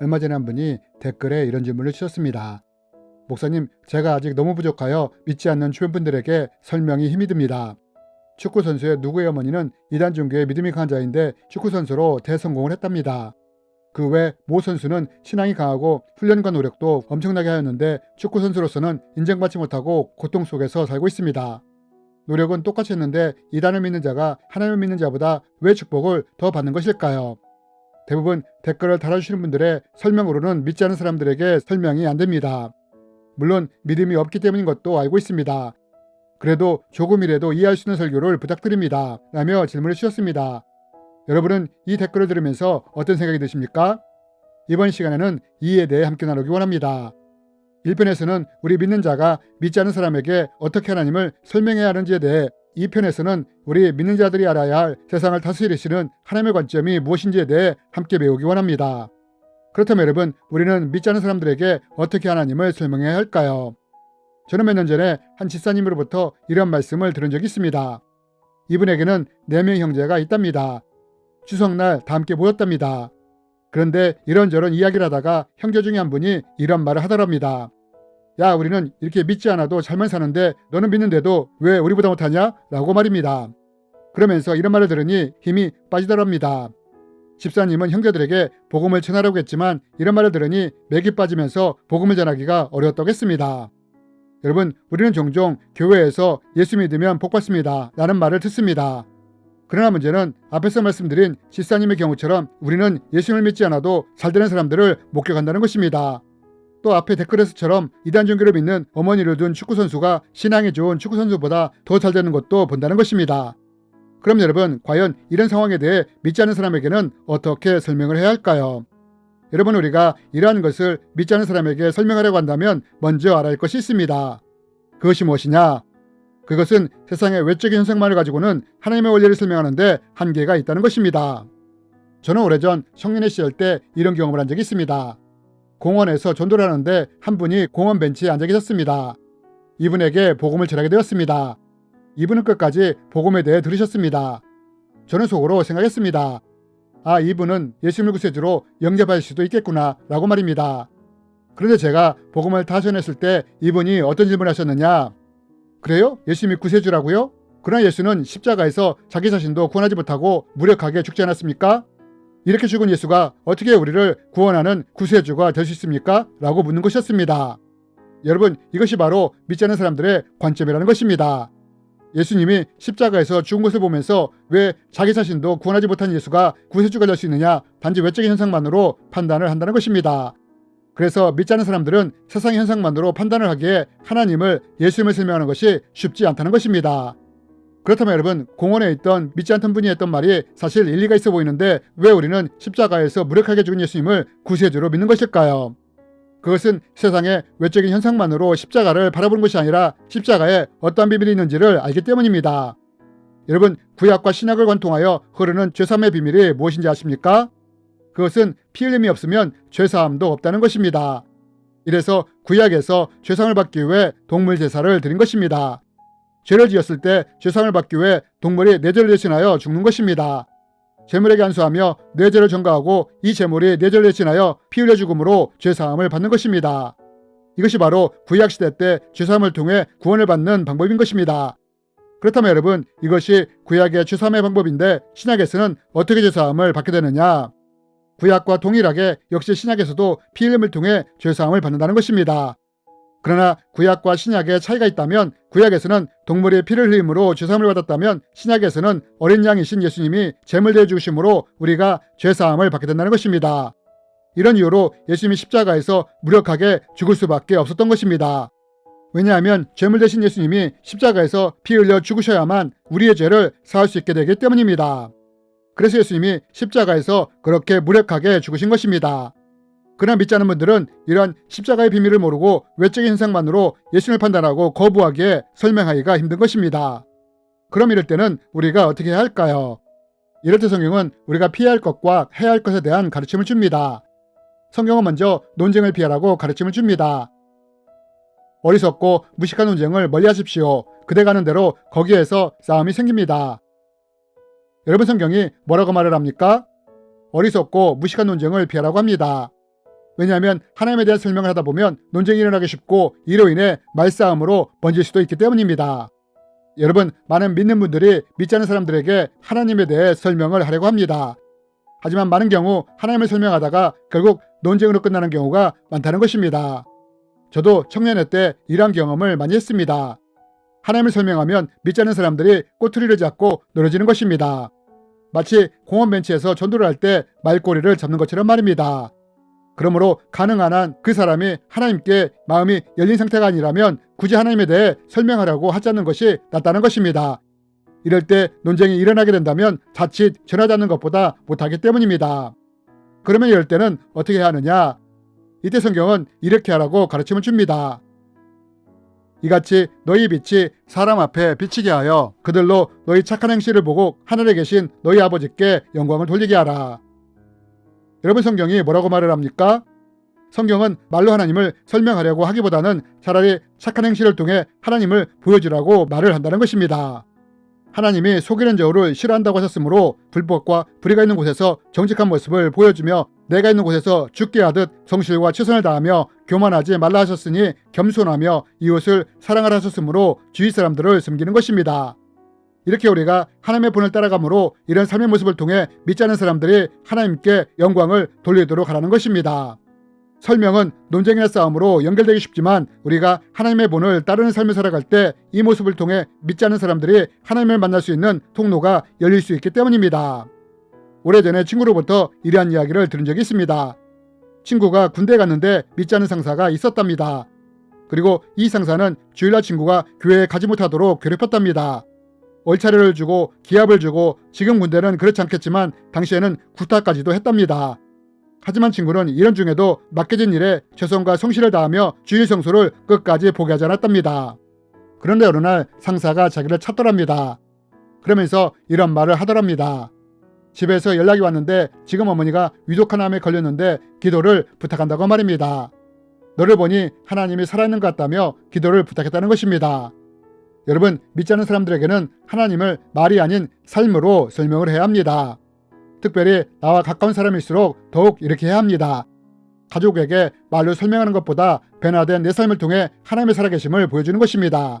얼마 전에 한 분이 댓글에 이런 질문을 주셨습니다. 목사님, 제가 아직 너무 부족하여 믿지 않는 주변 분들에게 설명이 힘이 듭니다. 축구 선수의 누구의 어머니는 이단 종교의 믿음이 강한 자인데 축구 선수로 대성공을 했답니다. 그 외 모 선수는 신앙이 강하고 훈련과 노력도 엄청나게 하였는데 축구 선수로서는 인정받지 못하고 고통 속에서 살고 있습니다. 노력은 똑같이 했는데 이단을 믿는 자가 하나님을 믿는 자보다 왜 축복을 더 받는 것일까요? 대부분 댓글을 달아주시는 분들의 설명으로는 믿지 않는 사람들에게 설명이 안 됩니다. 물론 믿음이 없기 때문인 것도 알고 있습니다. 그래도 조금이라도 이해할 수 있는 설교를 부탁드립니다. 라며 질문을 주셨습니다. 여러분은 이 댓글을 들으면서 어떤 생각이 드십니까? 이번 시간에는 이에 대해 함께 나누기 원합니다. 1편에서는 우리 믿는 자가 믿지 않는 사람에게 어떻게 하나님을 설명해야 하는지에 대해 2편에서는 우리 믿는 자들이 알아야 할 세상을 다스리시는 하나님의 관점이 무엇인지에 대해 함께 배우기 원합니다. 그렇다면 여러분, 우리는 믿지 않는 사람들에게 어떻게 하나님을 설명해야 할까요? 저는 몇 년 전에 한 집사님으로부터 이런 말씀을 들은 적이 있습니다. 이분에게는 네명 형제가 있답니다. 추석날 다 함께 모였답니다. 그런데 이런저런 이야기를 하다가 형제 중에 한 분이 이런 말을 하더랍니다. 야, 우리는 이렇게 믿지 않아도 잘만 사는데 너는 믿는데도 왜 우리보다 못하냐? 라고 말입니다. 그러면서 이런 말을 들으니 힘이 빠지더랍니다. 집사님은 형제들에게 복음을 전하려고 했지만 이런 말을 들으니 맥이 빠지면서 복음을 전하기가 어려웠다고 했습니다. 여러분, 우리는 종종 교회에서 예수 믿으면 복 받습니다. 라는 말을 듣습니다. 그러나 문제는 앞에서 말씀드린 집사님의 경우처럼 우리는 예수님을 믿지 않아도 잘 되는 사람들을 목격한다는 것입니다. 또 앞에 댓글에서처럼 이단 종교를 믿는 어머니를 둔 축구 선수가 신앙이 좋은 축구 선수보다 더 잘 되는 것도 본다는 것입니다. 그럼 여러분, 과연 이런 상황에 대해 믿지 않는 사람에게는 어떻게 설명을 해야 할까요? 여러분, 우리가 이러한 것을 믿지 않는 사람에게 설명하려고 한다면 먼저 알아야 할 것이 있습니다. 그것이 무엇이냐? 그것은 세상의 외적인 현상만을 가지고는 하나님의 원리를 설명하는데 한계가 있다는 것입니다. 저는 오래전 청년의 시절 때 이런 경험을 한 적이 있습니다. 공원에서 전도를 하는데 한 분이 공원 벤치에 앉아 계셨습니다. 이분에게 복음을 전하게 되었습니다. 이분은 끝까지 복음에 대해 들으셨습니다. 저는 속으로 생각했습니다. 아, 이분은 예수님을 구세주로 영접할 수도 있겠구나 라고 말입니다. 그런데 제가 복음을 다 전했을 때 이분이 어떤 질문을 하셨느냐? 그래요? 예수님이 구세주라고요? 그러나 예수는 십자가에서 자기 자신도 구원하지 못하고 무력하게 죽지 않았습니까? 이렇게 죽은 예수가 어떻게 우리를 구원하는 구세주가 될 수 있습니까? 라고 묻는 것이었습니다. 여러분, 이것이 바로 믿지 않는 사람들의 관점이라는 것입니다. 예수님이 십자가에서 죽은 것을 보면서 왜 자기 자신도 구원하지 못한 예수가 구세주가 될 수 있느냐 단지 외적인 현상만으로 판단을 한다는 것입니다. 그래서 믿지 않는 사람들은 세상의 현상만으로 판단을 하기에 하나님을 예수님을 설명하는 것이 쉽지 않다는 것입니다. 그렇다면 여러분 공원에 있던 믿지 않던 분이 했던 말이 사실 일리가 있어 보이는데 왜 우리는 십자가에서 무력하게 죽은 예수님을 구세주로 믿는 것일까요? 그것은 세상의 외적인 현상만으로 십자가를 바라보는 것이 아니라 십자가에 어떠한 비밀이 있는지를 알기 때문입니다. 여러분 구약과 신약을 관통하여 흐르는 죄삼의 비밀이 무엇인지 아십니까? 그것은 피 흘림이 없으면 죄사함도 없다는 것입니다. 이래서 구약에서 죄상을 받기 위해 동물 제사를 드린 것입니다. 죄를 지었을 때 죄상을 받기 위해 동물이 뇌절을 대신하여 죽는 것입니다. 재물에게 안수하며 뇌절을 전가하고 이 재물이 뇌절을 대신하여 피 흘려 죽음으로 죄사함을 받는 것입니다. 이것이 바로 구약 시대 때 죄사함을 통해 구원을 받는 방법인 것입니다. 그렇다면 여러분 이것이 구약의 죄사함의 방법인데 신약에서는 어떻게 죄사함을 받게 되느냐? 구약과 동일하게 역시 신약에서도 피 흘림을 통해 죄사함을 받는다는 것입니다. 그러나 구약과 신약의 차이가 있다면 구약에서는 동물의 피를 흘림으로 죄사함을 받았다면 신약에서는 어린 양이신 예수님이 제물 되어 주심으로 우리가 죄사함을 받게 된다는 것입니다. 이런 이유로 예수님이 십자가에서 무력하게 죽을 수밖에 없었던 것입니다. 왜냐하면 죄물 대신 예수님이 십자가에서 피 흘려 죽으셔야만 우리의 죄를 사할 수 있게 되기 때문입니다. 그래서 예수님이 십자가에서 그렇게 무력하게 죽으신 것입니다. 그러나 믿지 않는 분들은 이러한 십자가의 비밀을 모르고 외적인 현상만으로 예수님을 판단하고 거부하기에 설명하기가 힘든 것입니다. 그럼 이럴 때는 우리가 어떻게 해야 할까요? 이럴 때 성경은 우리가 피해야 할 것과 해야 할 것에 대한 가르침을 줍니다. 성경은 먼저 논쟁을 피하라고 가르침을 줍니다. 어리석고 무식한 논쟁을 멀리 하십시오. 그대 가는 대로 거기에서 싸움이 생깁니다. 여러분 성경이 뭐라고 말을 합니까? 어리석고 무식한 논쟁을 피하라고 합니다. 왜냐하면 하나님에 대한 설명을 하다 보면 논쟁이 일어나기 쉽고 이로 인해 말싸움으로 번질 수도 있기 때문입니다. 여러분, 많은 믿는 분들이 믿지 않는 사람들에게 하나님에 대해 설명을 하려고 합니다. 하지만 많은 경우 하나님을 설명하다가 결국 논쟁으로 끝나는 경우가 많다는 것입니다. 저도 청년회 때 이러한 경험을 많이 했습니다. 하나님을 설명하면 믿지 않는 사람들이 꼬투리를 잡고 늘어지는 것입니다. 마치 공원 벤치에서 전도를 할 때 말꼬리를 잡는 것처럼 말입니다. 그러므로 가능한 한 그 사람이 하나님께 마음이 열린 상태가 아니라면 굳이 하나님에 대해 설명하라고 하지 않는 것이 낫다는 것입니다. 이럴 때 논쟁이 일어나게 된다면 자칫 전하지 않는 것보다 못하기 때문입니다. 그러면 이럴 때는 어떻게 해야 하느냐? 이때 성경은 이렇게 하라고 가르침을 줍니다. 이같이 너희 빛이 사람 앞에 비치게 하여 그들로 너희 착한 행실을 보고 하늘에 계신 너희 아버지께 영광을 돌리게 하라. 여러분 성경이 뭐라고 말을 합니까? 성경은 말로 하나님을 설명하려고 하기보다는 차라리 착한 행실을 통해 하나님을 보여주라고 말을 한다는 것입니다. 하나님이 속이는 저울을 싫어한다고 하셨으므로 불법과 불의가 있는 곳에서 정직한 모습을 보여주며 내가 있는 곳에서 죽게 하듯 성실과 최선을 다하며 교만하지 말라 하셨으니 겸손하며 이웃을 사랑하라 하셨으므로 주위 사람들을 섬기는 것입니다. 이렇게 우리가 하나님의 본을 따라가므로 이런 삶의 모습을 통해 믿지 않는 사람들이 하나님께 영광을 돌리도록 하라는 것입니다. 설명은 논쟁이나 싸움으로 연결되기 쉽지만 우리가 하나님의 본을 따르는 삶을 살아갈 때 이 모습을 통해 믿지 않는 사람들이 하나님을 만날 수 있는 통로가 열릴 수 있기 때문입니다. 오래전에 친구로부터 이러한 이야기를 들은 적이 있습니다. 친구가 군대에 갔는데 믿지 않는 상사가 있었답니다. 그리고 이 상사는 주일날 친구가 교회에 가지 못하도록 괴롭혔답니다. 월차료를 주고 기합을 주고 지금 군대는 그렇지 않겠지만 당시에는 구타까지도 했답니다. 하지만 친구는 이런 중에도 맡겨진 일에 최선과 성실을 다하며 주일 성소를 끝까지 포기하지 않았답니다. 그런데 어느 날 상사가 자기를 찾더랍니다. 그러면서 이런 말을 하더랍니다. 집에서 연락이 왔는데 지금 어머니가 위독한 암에 걸렸는데 기도를 부탁한다고 말입니다. 너를 보니 하나님이 살아있는 것 같다며 기도를 부탁했다는 것입니다. 여러분, 믿지 않는 사람들에게는 하나님을 말이 아닌 삶으로 설명을 해야 합니다. 특별히 나와 가까운 사람일수록 더욱 이렇게 해야 합니다. 가족에게 말로 설명하는 것보다 변화된 내 삶을 통해 하나님의 살아계심을 보여주는 것입니다.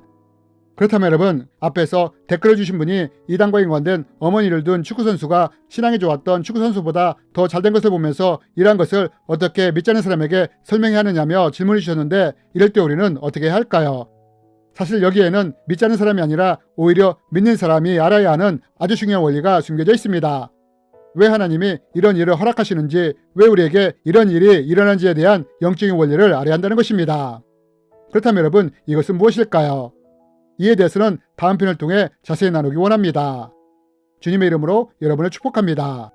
그렇다면 여러분, 앞에서 댓글을 주신 분이 이단과 인관된 어머니를 둔 축구선수가 신앙이 좋았던 축구선수보다 더 잘된 것을 보면서 이러한 것을 어떻게 믿지 않는 사람에게 설명해야 하느냐며 질문을 주셨는데 이럴 때 우리는 어떻게 해야 할까요? 사실 여기에는 믿지 않는 사람이 아니라 오히려 믿는 사람이 알아야 하는 아주 중요한 원리가 숨겨져 있습니다. 왜 하나님이 이런 일을 허락하시는지, 왜 우리에게 이런 일이 일어난지에 대한 영적인 원리를 알아야 한다는 것입니다. 그렇다면 여러분, 이것은 무엇일까요? 이에 대해서는 다음 편을 통해 자세히 나누기 원합니다. 주님의 이름으로 여러분을 축복합니다.